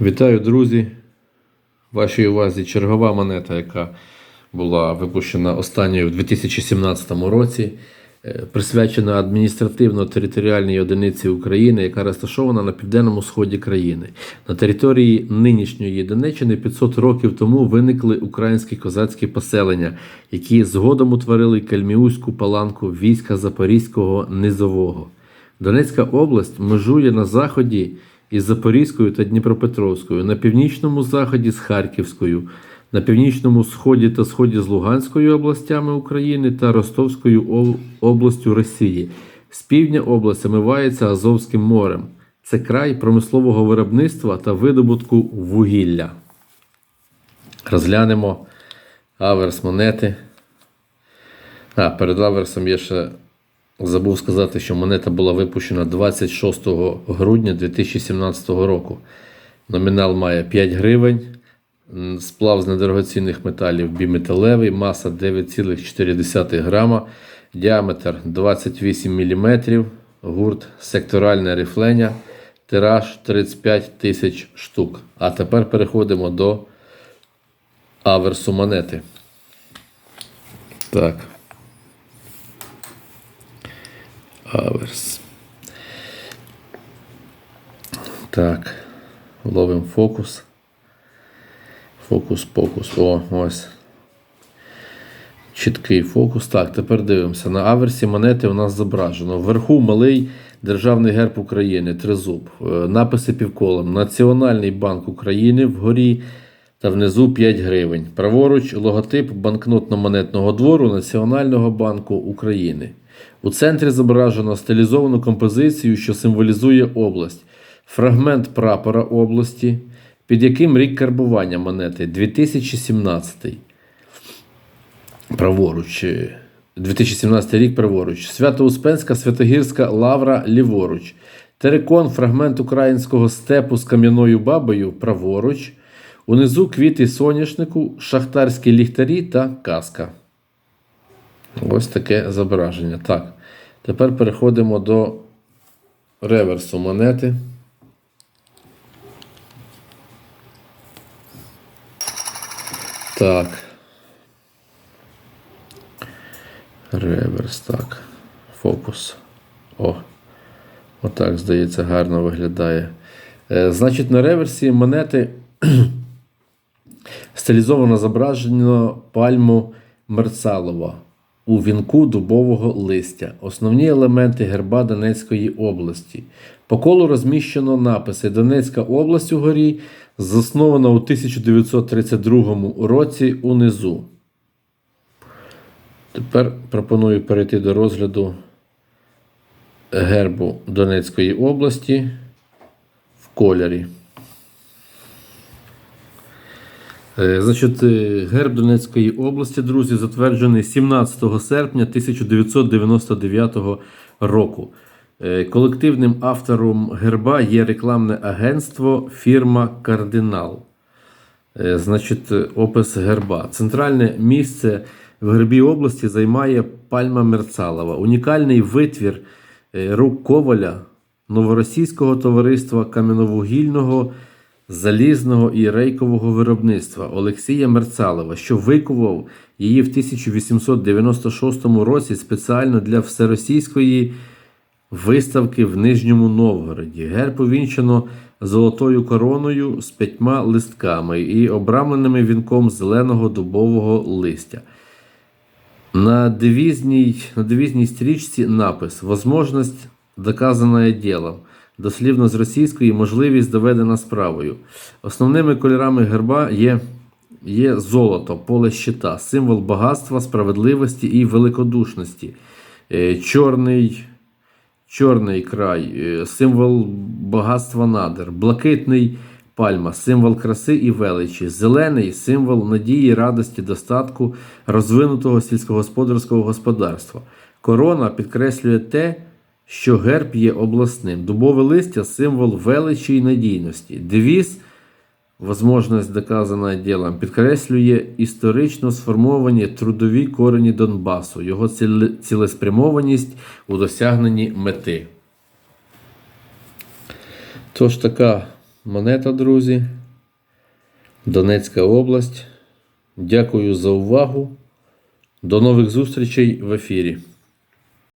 Вітаю, друзі! Вашій увазі чергова монета, яка була випущена останньою в 2017 році, е, присвячена адміністративно-територіальній одиниці України, яка розташована на південному сході країни. На території нинішньої Донеччини 500 років тому виникли українські козацькі поселення, які згодом утворили Кельміуську паланку війська Запорізького низового. Донецька область межує на заході із Запорізькою та Дніпропетровською, на північному заході з Харківською, на північному сході та сході з Луганською областями України та Ростовською областю Росії. З півдня область омивається Азовським морем. Це край промислового виробництва та видобутку вугілля. Розглянемо аверс монети. А, перед аверсом я ще забув сказати, що монета була випущена 26 грудня 2017 року. Номінал має 5 гривень. Сплав з недорогоцінних металів біметалевий, маса 9,4 грама, діаметр 28 мм, гурт секторальне рифлення, тираж 35 тисяч штук. А тепер переходимо до аверсу монети. Так. Аверс. Так. Ловимо фокус. Фокус, фокус. О, ось. Чіткий фокус. Так, тепер дивимося. На аверсі монети у нас зображено. Вверху малий Державний герб України, тризуб. Е, Написи півколом. Національний банк України вгорі та внизу 5 гривень. Праворуч логотип банкнотно-монетного двору Національного банку України. У центрі зображено стилізовану композицію, що символізує область. Фрагмент прапора області, під яким рік карбування монети 2017. Праворуч. е, 2017 рік праворуч. Свято-Успенська Святогірська лавра ліворуч. Терикон фрагмент українського степу з кам'яною бабою праворуч. Унизу квіти соняшнику, шахтарські ліхтарі та каска. Ось таке зображення. Так. Тепер переходимо до реверсу монети. Так. Реверс, так. Фокус. О. Отак, здається, гарно виглядає. Е, значить, на реверсі монети стилізовано зображено пальму Мерцалова у вінку дубового листя. Основні елементи герба Донецької області. По колу розміщено написи Донецька область угорі, заснована у 1932 році унизу. Тепер пропоную перейти до розгляду гербу Донецької області в кольорі. Е, Значить, е, герб Донецької області, друзі, затверджений 17 серпня 1999 року. Е, Колективним автором герба є рекламне агентство фірма Кардинал. Е, Значить, е, опис герба. Центральне місце в гербі області займає пальма Мерцалова. Унікальний витвір е, рук Коваля Новоросійського товариства кам'яновугільного, залізного і рейкового виробництва Олексія Мерцалова, що викував її в 1896 році спеціально для всеросійської виставки в Нижньому Новгороді. Герб увінчено золотою короною з п'ятьма листками і обрамленими вінком зеленого дубового листя. На девізній, на девізній стрічці напис Возможність доказана ділом. Дослівно з російської можливість доведена справою. Основними кольорами герба є, є золото, поле щита, символ багатства, справедливості і великодушності. Е, Чорний, чорний край, е, символ багатства надр, блакитний пальма, символ краси і величі, зелений символ надії, радості, достатку, розвинутого сільськогосподарського господарства. Корона підкреслює те, що герб є обласним. Дубове листя символ величі і надійності. Девіз Возможність доказана ділом підкреслює історично сформовані трудові корені Донбасу, його цілеспрямованість у досягненні мети. Тож така монета, друзі. Донецька область. Дякую за увагу. До нових зустрічей в ефірі.